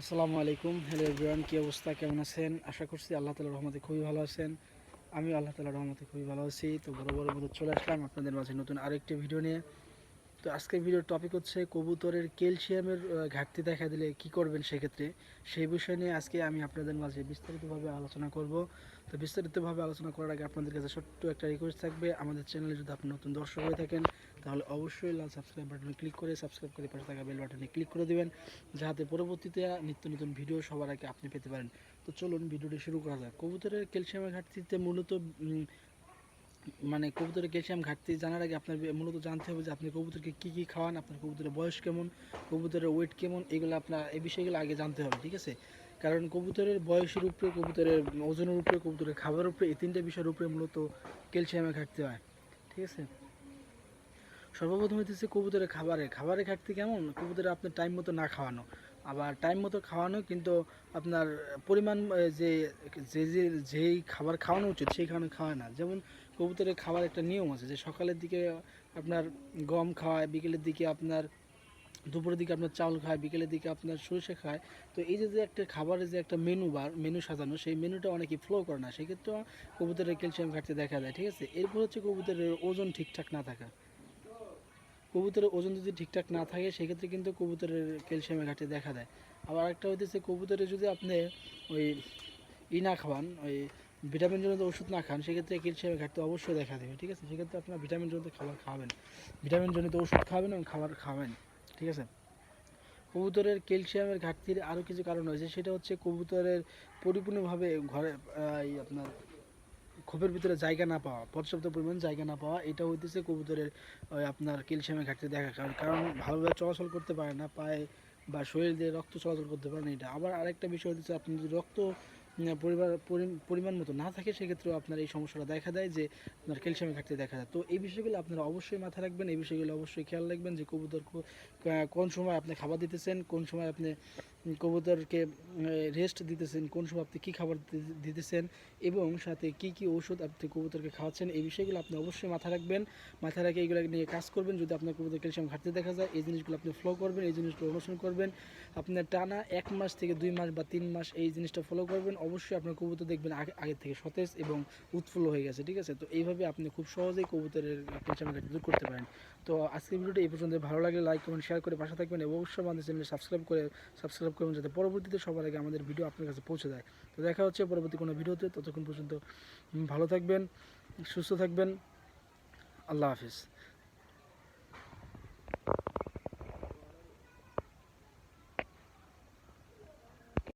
আসসালামু আলাইকুম। Hello everyone, কী অবস্থা? কেমন আছেন? আশা করছি আল্লাহ তালার রহমতে খুবই ভালো আছেন। আমি আল্লাহ তালার রহমতে খুবই ভালো আছি। তো বড় বড় মতো চলে আসলাম আপনাদের মাঝে নতুন আরেকটি ভিডিও নিয়ে। তো আজকের ভিডিওর টপিক হচ্ছে কবুতরের ক্যালসিয়ামের ঘাটতি দেখা দিলে কি করবেন সেক্ষেত্রে? সেই বিষয় নিয়ে আজকে আমি আপনাদের মাঝে বিস্তারিতভাবে আলোচনা করব। তো বিস্তারিতভাবে আলোচনা করার আগে আপনাদের কাছে ছোট্ট একটা রিকোয়েস্ট থাকবে, আমাদের চ্যানেলে যদি আপনি নতুন দর্শক হয়ে থাকেন, তাহলে অবশ্যই লাল সাবস্ক্রাইব বাটনে ক্লিক করে সাবস্ক্রাইব করে পাশে থাকা বেল বাটনে ক্লিক করে দিবেন, যাতে পরবর্তীতে নিত্য নতুন ভিডিও সবার আগে আপনি পেতে পারেন। তো চলুন ভিডিওটি শুরু করা যাক। কবুতরের ক্যালসিয়ামের ঘাটতিতে মূলত মানে কবুতরের ক্যালসিয়াম ঘাটতি জানার আগে আপনার মূলত জানতে হবে যে আপনি কবুতরকে কী কী খাওয়ান, আপনার কবুতরের বয়স কেমন, কবুতরের ওয়েট কেমন, এগুলো আপনার এই বিষয়গুলো আগে জানতে হবে, ঠিক আছে? কারণ কবুতরের বয়সের উপরে, কবুতরের ওজনের উপরে, কবুতরের খাবারের উপরে এই তিনটে বিষয়ের উপরে মূলত ক্যালসিয়ামের ঘাটতি হয়, ঠিক আছে? সর্বপ্রথম হইতেছে কবুতরের খাবারে খাবারের ঘাটতি কেমন? কবুতরের আপনার টাইম মতো না খাওয়ানো। আবার টাইম মতো খাওয়ানো কিন্তু আপনার পরিমাণ যে যে, যেই খাবার খাওয়ানো উচিত, সেই খাবার খাওয়ায় না। যেমন কবুতরের খাবার একটা নিয়ম আছে যে সকালের দিকে আপনার গম খাওয়ায়, বিকেলের দিকে আপনার দুপুরের দিকে আপনার চাউল খায়, বিকেলের দিকে আপনার সরষে খায়। তো এই যে যে একটা খাবারের যে একটা মেনু বা মেনু সাজানো, সেই মেনুটা অনেকে ফ্লো করে না। সেক্ষেত্রে কবুতরের ক্যালসিয়াম ঘাটতি দেখা যায় ঠিক আছে? এরপর হচ্ছে কবুতরের ওজন ঠিকঠাক না থাকা। কবুতরের ওজন যদি ঠিকঠাক না থাকে, সেক্ষেত্রে কিন্তু কবুতরের ক্যালসিয়ামের ঘাটতি দেখা দেয়। আবার একটা হইতেছে, কবুতরে যদি আপনি ওই ই না খাওয়ান, ওই ভিটামিন জনিত ওষুধ না খান, সেক্ষেত্রে ক্যালসিয়ামের ঘাটতি অবশ্যই দেখা দেবে, ঠিক আছে? সেক্ষেত্রে আপনার ভিটামিন জনিত খাবার খাওয়াবেন ভিটামিন জনিত ওষুধ খাওয়াবেন এবং খাবার খাওয়াবেন ঠিক আছে? কবুতরের ক্যালসিয়ামের ঘাটতির আরও কিছু কারণ রয়েছে, সেটা হচ্ছে কবুতরের পরিপূর্ণভাবে ঘরে এই আপনার খোপের ভিতরে জায়গা না পাওয়া, পর্যাপ্ত পরিমাণ জায়গা না পাওয়া, এটা হইতেছে কবুতরের ওই আপনার ক্যালসিয়ামের ঘাটতি দেখা কারণ। কারণ ভালোভাবে চলাচল করতে পারে না, পায়ে বা শরীর দিয়ে রক্ত চলাচল করতে পারে না এটা। আবার আরেকটা বিষয় হচ্ছে আপনি যদি রক্ত পরিবার পরিমাণ মতো না থাকে, সেক্ষেত্রেও আপনার এই সমস্যাটা দেখা দেয় যে আপনার ক্যালসিয়ামের ঘাটতি দেখা যায় তো এই বিষয়গুলো আপনারা অবশ্যই মাথায় রাখবেন, এই বিষয়গুলো অবশ্যই খেয়াল রাখবেন যে কবুতর কোন সময় আপনি খাবার দিতেছেন, কোন সময় আপনি কবুতরকে রেস্ট দিতেছেন, কোন সময় আপনি কী খাবার দিতেছেন এবং সাথে কি কি ওষুধ আপনি কবুতরকে খাওয়াচ্ছেন, এই বিষয়গুলো আপনি অবশ্যই মাথায় রাখবেন। মাথায় রেখে এগুলো নিয়ে কাজ করবেন, যদি আপনার কবুতর ক্যালসিয়াম ঘাটতি দেখা যায়, এই জিনিসগুলো আপনি ফলো করবেন, এই জিনিসগুলো অনুসরণ করবেন। আপনার টানা এক মাস থেকে দুই মাস বা তিন মাস এই জিনিসটা ফলো করবেন। অবশ্যই আপনার কবুতর দেখবেন আগে আগের থেকে সতেজ এবং উৎফুল্ল হয়ে গেছে, ঠিক আছে? তো এইভাবে আপনি খুব সহজেই কবুতরের ক্যালসিয়াম ঘাটতি দূর করতে পারেন। তো আজকের ভিডিওটা এই পর্যন্ত ভালো লাগলে লাইক কমেন্ট শেয়ার করে পাশে থাকবেন এবং অবশ্যই আমাদের চ্যানেলে সাবস্ক্রাইব করে সাবস্ক্রাইব করবেন যাতে পরবর্তীতে সবার আগে আমাদের ভিডিও আপনার কাছে পৌঁছে যায় তো দেখা হচ্ছে পরবর্তী কোনো ভিডিওতে। ততক্ষণ পর্যন্ত ভালো থাকবেন, সুস্থ থাকবেন। আল্লাহ হাফিজ।